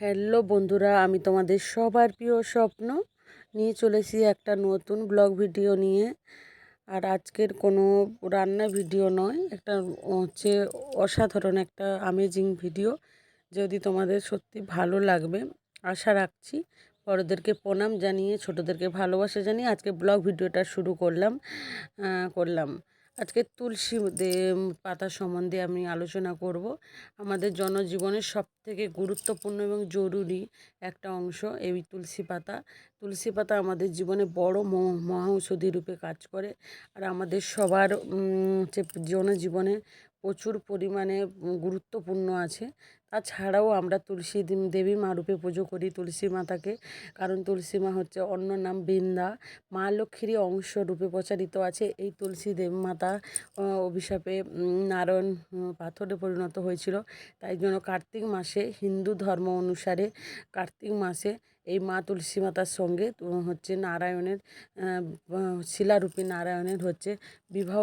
Hello বন্ধুরা, আমি তোমাদের সবার প্রিয় স্বপ্ন নিয়ে চলেছি একটা নতুন ব্লগ ভিডিও নিয়ে। আর আজকের কোনো রান্না ভিডিও নয়, একটা হচ্ছে অসাধারণ একটা আমেজিং ভিডিও। যদি তোমাদের সত্যি ভালো লাগবে, আশা রাখছি বড়োদেরকে প্রণাম জানিয়ে, ছোটোদেরকে ভালোবাসা জানিয়ে আজকে ব্লগ ভিডিওটা শুরু করলাম করলাম। আজকে তুলসী পাতা সম্বন্ধে আমি আলোচনা করব। আমাদের জনজীবনের সব থেকে গুরুত্বপূর্ণ এবং জরুরি একটা অংশ এই তুলসী পাতা। তুলসী পাতা আমাদের জীবনে বড় মহা ঔষধি রূপে কাজ করে আর আমাদের সবার হচ্ছে জনজীবনে প্রচুর পরিমাণে গুরুত্বপূর্ণ আছে। তাছাড়াও আমরা তুলসী দেবী মা রূপে পুজো করি তুলসী মাতাকে। কারণ তুলসী মা হচ্ছে অন্য নাম বৃন্দা। মা লক্ষ্মীরই অংশ রূপে প্রচারিত আছে। এই তুলসী দেব মাতা অভিশাপে নারায়ণ পাথরে পরিণত হয়েছিল। তাই জন্য কার্তিক মাসে হিন্দু ধর্ম অনুসারে কার্তিক মাসে এই মা তুলসী মাতার সঙ্গে হচ্ছে নারায়ণের শিলারূপী নারায়ণের হচ্ছে বিবাহ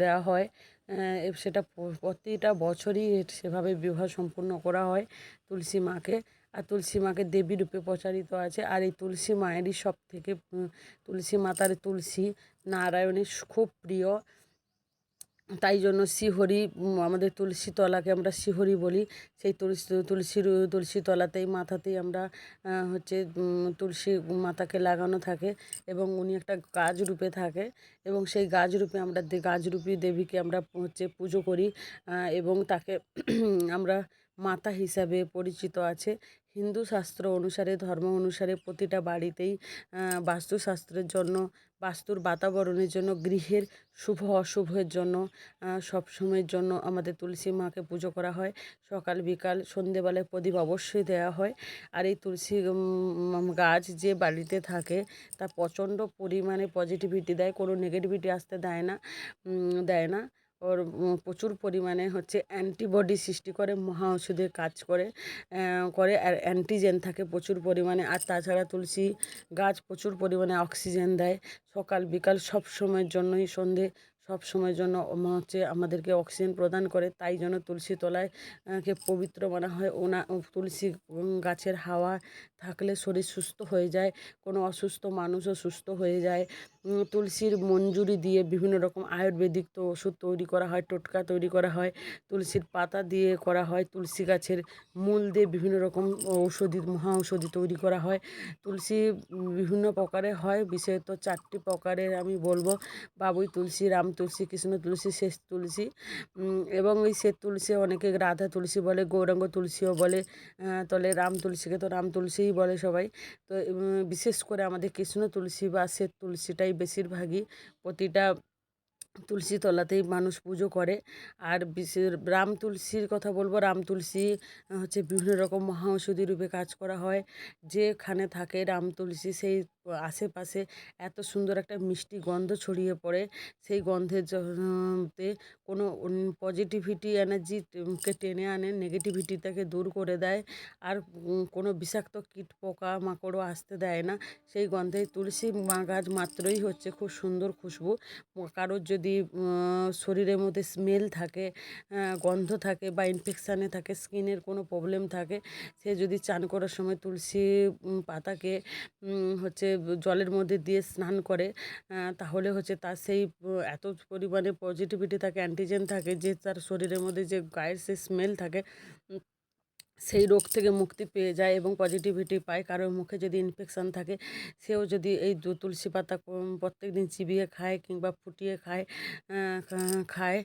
দেওয়া হয়। সেটা প্রতিটা বছরই সেভাবে বিবাহ সম্পূর্ণ করা হয় তুলসী মাকে। আর তুলসী মাকে দেবী রূপে প্রচারিত আছে। আর এই তুলসী মায়েরই সব থেকে তুলসী মাতার তুলসী নারায়ণের খুব প্রিয়। তাই জন্য শ্রীহরি আমাদের তুলসী তলাকে আমরা শ্রীহরি বলি। সেই তুলসী তুলসীর তুলসী তলাতেই মাথাতেই আমরা হচ্ছে তুলসী মাতাকে লাগানো থাকে এবং উনি একটা গাছ রূপে থাকে এবং সেই গাছ রূপে আমরা গাছরূপী দেবীকে আমরা হচ্ছে পুজো করি এবং তাকে আমরা মাতা হিসাবে পরিচিত আছে। হিন্দু শাস্ত্র অনুসারে, ধর্ম অনুসারে প্রতিটা বাড়িতেই বাস্তুশাস্ত্রের জন্য, বাস্তুর বাতাবরণের জন্য, গৃহের শুভ অশুভের জন্য সব সময়ের জন্য আমাদের তুলসী মাকে পুজো করা হয়। সকাল, বিকাল, সন্ধেবেলায় প্রদীপ অবশ্যই দেওয়া হয়। আর এই তুলসী গাছ যে বাড়িতে থাকে, তা প্রচণ্ড পরিমাণে পজিটিভিটি দেয়, কোনো নেগেটিভিটি আসতে দেয় না দেয় না। ওর প্রচুর পরিমাণে হচ্ছে অ্যান্টিবডি সৃষ্টি করে, মহা ওষুধের কাজ করে করে, আর অ্যান্টিজেন থাকে প্রচুর পরিমাণে। আর তাছাড়া তুলসী গাছ প্রচুর পরিমাণে অক্সিজেন দেয়। সকাল বিকাল সব সময়ের জন্যই সন্ধে সব সময়ের জন্য হচ্ছে আমাদেরকে অক্সিজেন প্রদান করে, তাই জন্য তুলসী তলায় কে পবিত্র মানা হয়, ওনা তুলসী গাছের হাওয়া থাকলে শরীর সুস্থ হয়ে যায়, কোনো অসুস্থ মানুষও সুস্থ হয়ে যায়। তুলসীর মঞ্জুরি দিয়ে বিভিন্ন রকম আয়ুর্বেদিক তো ওষুধ তৈরি করা হয়, টোটকা তৈরি করা হয়, তুলসীর পাতা দিয়ে করা হয়, তুলসী গাছের মূল দিয়ে বিভিন্ন রকম ঔষধি, মহা ঔষধি তৈরি করা হয়। তুলসী বিভিন্ন প্রকারে হয়, বিশেষত চারটি প্রকারের আমি বলব। বাবুই তুলসী, রাম তুলসী, কৃষ্ণ তুলসী শেষ তুলসী এবং এই শেষ তুলসী অনেকে রাধা তুলসী বলে, গৌরাঙ্গ তুলসীও বলে তলে রাম তুলসীকে তো রাম তুলসীই বলে সবাই। তো বিশেষ করে আমাদের কৃষ্ণ তুলসী বা শ্বেত তুলসীটাই বেশিরভাগই প্রতিটা তুলসী তলাতেই মানুষ পুজো করে। আর বিশেষ রাম তুলসীর কথা বলব, রাম তুলসী হচ্ছে বিভিন্ন রকম মহা ঔষধি রূপে কাজ করা হয়। যেখানে থাকে রাম তুলসী, সেই আশেপাশে এত সুন্দর একটা মিষ্টি গন্ধ ছড়িয়ে পড়ে। সেই গন্ধের তে কোনো পজিটিভিটি এনার্জিকে টেনে আনে নেগেটিভিটিটাকে দূর করে দেয়। আর কোনো বিষাক্ত কীট পোকা মাকড়ও আসতে দেয় না। সেই গন্ধে তুলসী গাছ মাত্রই হচ্ছে খুব সুন্দর খুশবু। কারোর যদি শরীরের মধ্যে স্মেল থাকে গন্ধ থাকে বা ইনফেকশানে থাকে স্কিনের কোনো প্রবলেম থাকে, সে যদি চান করার সময় তুলসী পাতাকে হচ্ছে জলের মধ্যে দিয়ে স্নান করে তাহলে হচ্ছে তার সেই এত পরিমাণে পজিটিভিটি থাকে অ্যান্টিজেন থাকে, যে তার শরীরের মধ্যে যে গায়ের সে স্মেল থাকে সেই রোগ থেকে মুক্তি পেয়ে যায় এবং পজিটিভিটি পায়। কারোর মুখে যদি ইনফেকশান থাকে, সেও যদি এই তুলসী পাতা প্রত্যেক দিন চিবিয়ে খায় কিংবা ফুটিয়ে খায় খায়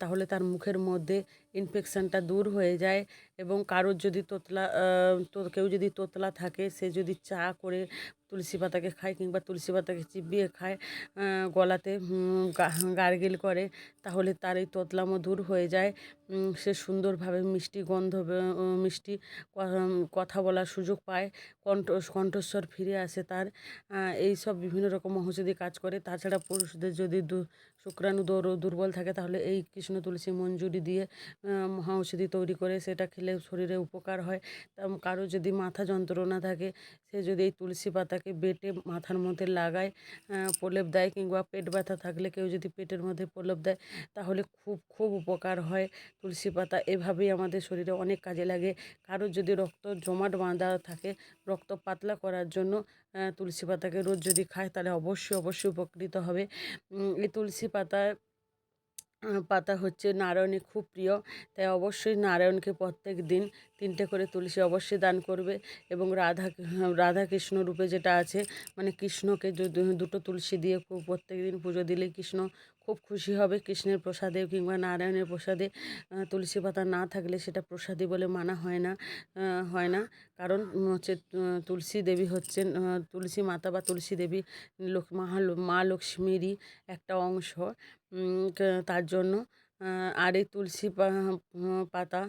তাহলে তার মুখের মধ্যে ইনফেকশানটা দূর হয়ে যায় এবং কারোর যদি তোতলা তো কেউ যদি তোতলা থাকে, সে যদি চা করে তুলসী পাতাকে খায় কিংবা তুলসী পাতাকে চিবিয়ে খায় গলাতে গার্গেল করে, তাহলে তার এই তোতলামো দূর হয়ে যায়। সে সুন্দরভাবে মিষ্টি গন্ধ মিষ্টি কথা বলার সুযোগ পায়। কণ্ঠ, কণ্ঠস্বর ফিরে আসে তার। এই সব বিভিন্ন রকম ঔষধি কাজ করে। তাছাড়া পুরুষদের যদি শুক্রাণু দৌর- দুর্বল থাকে, তাহলে এই কৃষ্ণ তুলসী মঞ্জুরি দিয়ে মহা ঔষধি তৈরি করে সেটা খেলে শরীরে উপকার হয়। তা কারও যদি মাথা যন্ত্রণা থাকে, সে যদি এই তুলসী পাতাকে বেটে মাথার মধ্যে লাগায় প্রলেপ দেয় কিংবা পেট ব্যথা থাকলে কেউ যদি পেটের মধ্যে প্রলেপ দেয়, তাহলে খুব খুব উপকার হয় তুলসী পাতা। এভাবেই আমাদের শরীরে অনেক কাজে লাগে। কারোর যদি রক্ত জমাট বাঁধা থাকে রক্ত পাতলা করার জন্য তুলসী পাতাকে রোজ যদি খায় তাহলে অবশ্যই অবশ্যই উপকৃত হবে। এই তুলসী পাতায় পাতা হচ্ছে নারায়ণের খুব প্রিয়। তাই অবশ্যই নারায়ণকে প্রত্যেক দিন তিনটে করে তুলসী অবশ্যই দান করবে এবং রাধা রাধা কৃষ্ণ রূপে যেটা আছে মানে কৃষ্ণকে দুটো তুলসী দিয়ে প্রত্যেক দিন পুজো দিলে কৃষ্ণ খুব খুশি হবে। কৃষ্ণের প্রসাদে কিংবা নারায়ণের প্রসাদে তুলসী পাতা না থাকলে সেটা প্রসাদী বলে মানা হয় না হয় না। কারণ হচ্ছে তুলসী দেবী হচ্ছেন তুলসী মাতা বা তুলসী দেবী লোক মহা মা লক্ষ্মীরই একটা অংশ। তার জন্য আর এই তুলসী পাতা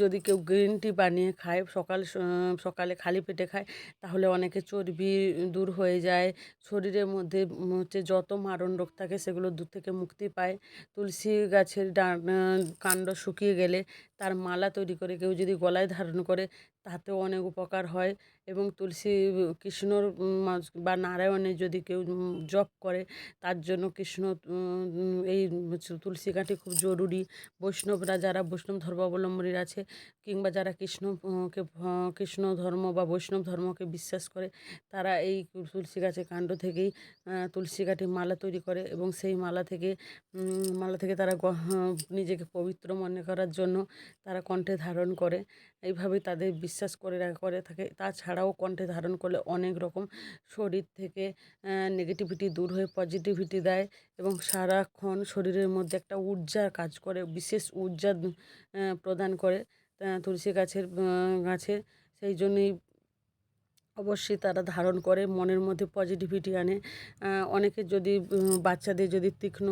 যদি কেউ গ্রিন টি বানিয়ে খায়, সকাল সকালে খালি পেটে খায়, তাহলে অনেকে চর্বি দূর হয়ে যায়। শরীরের মধ্যে হচ্ছে যত মারণ রোগ থাকে, সেগুলো দূর থেকে মুক্তি পায়। তুলসী গাছের কাণ্ড শুকিয়ে গেলে তার মালা তৈরি করে, কেউ যদি গলায় ধারণ করে তাতেও অনেক উপকার হয় এবং তুলসী কৃষ্ণর বা নারায়ণের যদি কেউ জপ করে তার জন্য কৃষ্ণ এই তুলসী কাঠি খুব জরুরি। বৈষ্ণবরা যারা বৈষ্ণব ধর্মাবলম্বী আছে কিংবা যারা কৃষ্ণ উম, কে ভ- কৃষ্ণ ধর্ম বা বৈষ্ণব ধর্মকে বিশ্বাস করে তারা এই তুলসী গাছের কাণ্ড থেকেই তুলসী কাঠি মালা তৈরি করে এবং সেই মালা থেকে মালা থেকে তারা নিজেকে পবিত্র মনে করার জন্য তারা কণ্ঠে ধারণ করে। এইভাবে তাদের বিশ্বাস করে করে থাকে। তাছাড়াও কণ্ঠে ধারণ করলে অনেক রকম শরীর থেকে নেগেটিভিটি দূর হয়ে পজিটিভিটি দেয় এবং সারাক্ষণ শরীরের মধ্যে একটা ঊর্জা কাজ করে, বিশেষ ঊর্জা প্রদান করে তুলসী গাছের গাছের গাছে। সেই জন্যই অবশ্যই তারা ধারণ করে, মনের মধ্যে পজিটিভিটি আনে। অনেকে যদি বাচ্চাদের যদি তীক্ষ্ণ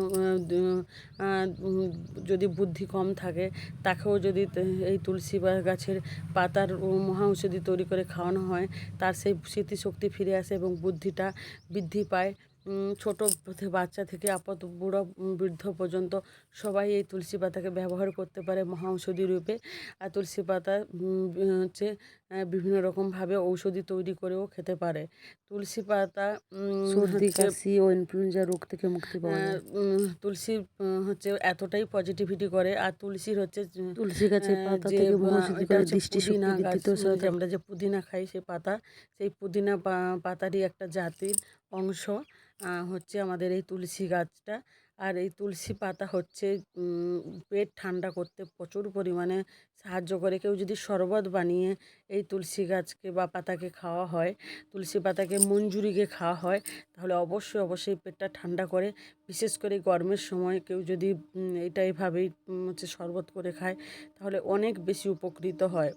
যদি বুদ্ধি কম থাকে, তাকেও যদি এই তুলসী বা গাছের পাতার মহা ঔষধি তৈরি করে খাওয়ানো হয়, তার সেই স্মৃতিশক্তি ফিরে আসে এবং বুদ্ধিটা বৃদ্ধি পায়। ছোট বাচ্চা থেকে আপাত বুড়ো বৃদ্ধ পর্যন্ত সবাই এই তুলসী পাতাকে ব্যবহার করতে পারে মহা ঔষধি রূপে। আর তুলসী পাতা হচ্ছে বিভিন্ন রকমভাবে ঔষধি তৈরি করেও খেতে পারে। তুলসী পাতা সর্দি কাশি ও ইনফ্লুয়েঞ্জা রোগ থেকে মুক্তি পাওয়া যায়। তুলসী হচ্ছে এতটাই পজিটিভিটি করে। আর তুলসীর হচ্ছে তুলসী গাছের পাতা থেকে মহাঔষধি এটা করে আমরা যে পুদিনা খাই সেই পাতা সেই পুদিনা পাতারই একটা জাতির অংশ হচ্ছে আমাদের এই তুলসী গাছটা। আর এই তুলসী পাতা হচ্ছে পেট ঠান্ডা করতে প্রচুর পরিমাণে সাহায্য করে। কেউ যদি শরবত বানিয়ে এই তুলসী গাছকে বা পাতাকে খাওয়া হয়, তুলসী পাতাকে মঞ্জুরিকে খাওয়া হয়, তাহলে অবশ্যই অবশ্যই পেটটা ঠান্ডা করে। বিশেষ করে গরমের সময় কেউ যদি এটা এভাবেই হচ্ছে শরবত করে খায়, তাহলে অনেক বেশি উপকৃত হয়।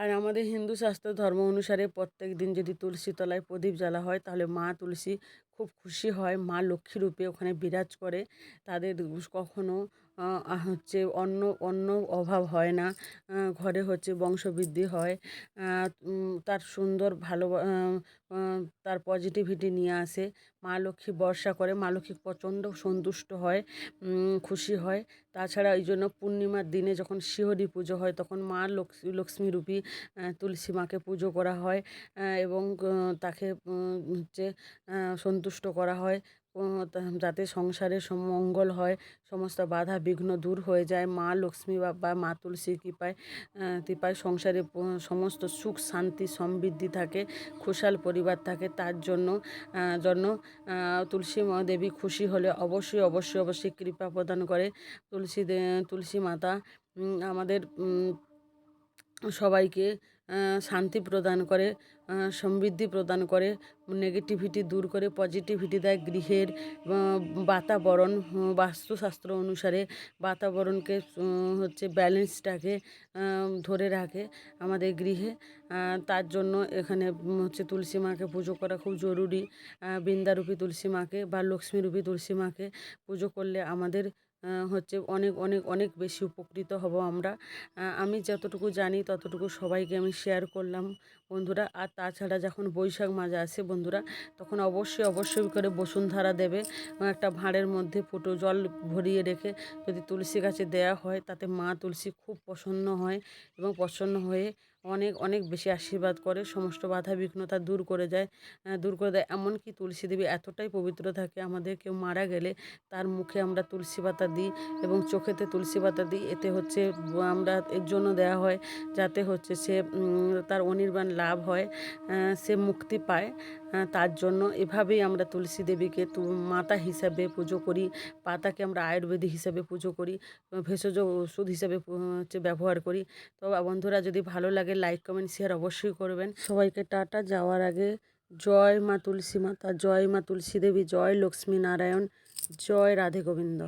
আর আমাদের হিন্দু শাস্ত্র ধর্ম অনুসারে প্রত্যেক দিন যদি তুলসী তলায় প্রদীপ জ্বালা হয়, তাহলে মা তুলসী খুব খুশি হয়। মা লক্ষ্মী রূপে ওখানে বিরাজ করে। তাদের কখনো হচ্ছে অন্য অন্য অভাব হয় না। ঘরে হচ্ছে বংশবৃদ্ধি হয়। তার সুন্দর ভালো তার পজিটিভিটি নিয়ে আসে। মা লক্ষ্মী বর্ষা করে, মা লক্ষ্মী প্রচণ্ড সন্তুষ্ট হয় খুশি হয়। তাছাড়া ওই জন্য পূর্ণিমার দিনে যখন শিহরি পুজো হয়, তখন মা লক্ষ্মী লক্ষ্মীরূপী তুলসী মাকে পুজো করা হয় এবং তাকে হচ্ছে সন্তুষ্ট করা হয়। যাতে সংসারে মঙ্গল হয়, সমস্ত বাধা বিঘ্ন দূর হয়ে যায়, মা লক্ষ্মী বা মা তুলসী কৃপায় কৃপায় সংসারে সমস্ত সুখ, শান্তি, সমৃদ্ধি থাকে, খুশাল পরিবার থাকে, তার জন্য জন্য তুলসী দেবী খুশি হলে অবশ্যই অবশ্যই অবশ্যই কৃপা প্রদান করে। তুলসী তুলসী মাতা আমাদের সবাইকে শান্তি প্রদান করে সমৃদ্ধি প্রদান করে নেগেটিভিটি দূর করে পজিটিভিটি দেয় গৃহের বাতাবরণ বাস্তুশাস্ত্র অনুসারে বাতাবরণকে হচ্ছে ব্যালেন্সটাকে ধরে রাখে আমাদের গৃহে। তার জন্য এখানে হচ্ছে তুলসী মাকে পুজো করা খুব জরুরি। বৃন্দারূপী তুলসী মাকে বা লক্ষ্মীরূপী তুলসী মাকে পুজো করলে আমাদের হচ্ছে অনেক অনেক অনেক বেশি উপকৃত হব আমরা। আমি যতটুকু জানি ততটুকু সবাইকে আমি শেয়ার করলাম বন্ধুরা। আর তাছাড়া যখন বৈশাখ মাঝে আসে বন্ধুরা, তখন অবশ্যই অবশ্যই করে বসুন্ধরা দেবে। একটা ভাঁড়ের মধ্যে ফুটো জল ভরিয়ে রেখে যদি তুলসী গাছে দেয়া হয়, তাতে মা তুলসী খুব প্রসন্ন হয় এবং প্রসন্ন হয়ে অনেক অনেক বেশি আশীর্বাদ করে, সমস্ত বাধা বিঘ্নতা দূর করে যায় দূর করে দেয়। এমনকি তুলসী দেবী এতটাই পবিত্র থাকে, আমাদের কেউ মারা গেলে তার মুখে আমরা তুলসী পাতা দিই এবং চোখেতে তুলসী পাতা দিই। এতে হচ্ছে আমরা এর জন্য দেওয়া হয় যাতে হচ্ছে সে তার অনির্বাণ লাভ হয় সে মুক্তি পায় তার জন্য। এভাবেই আমরা তুলসী দেবীকে মাতা হিসাবে পুজো করি, পাতাকে আমরা আয়ুর্বেদিক হিসাবে পুজো করি, ভেষজ ওষুধ হিসাবে হচ্ছে ব্যবহার করি। তো বন্ধুরা, যদি ভালো লাগে লাইক কমেন্ট শেয়ার অবশ্যই করবেন। সবাইকে টাটা, যাওয়ার আগে জয় মা তুলসী মাতা, জয় মা তুলসী দেবী, জয় লক্ষ্মী নারায়ণ, জয় রাধে গোবিন্দ।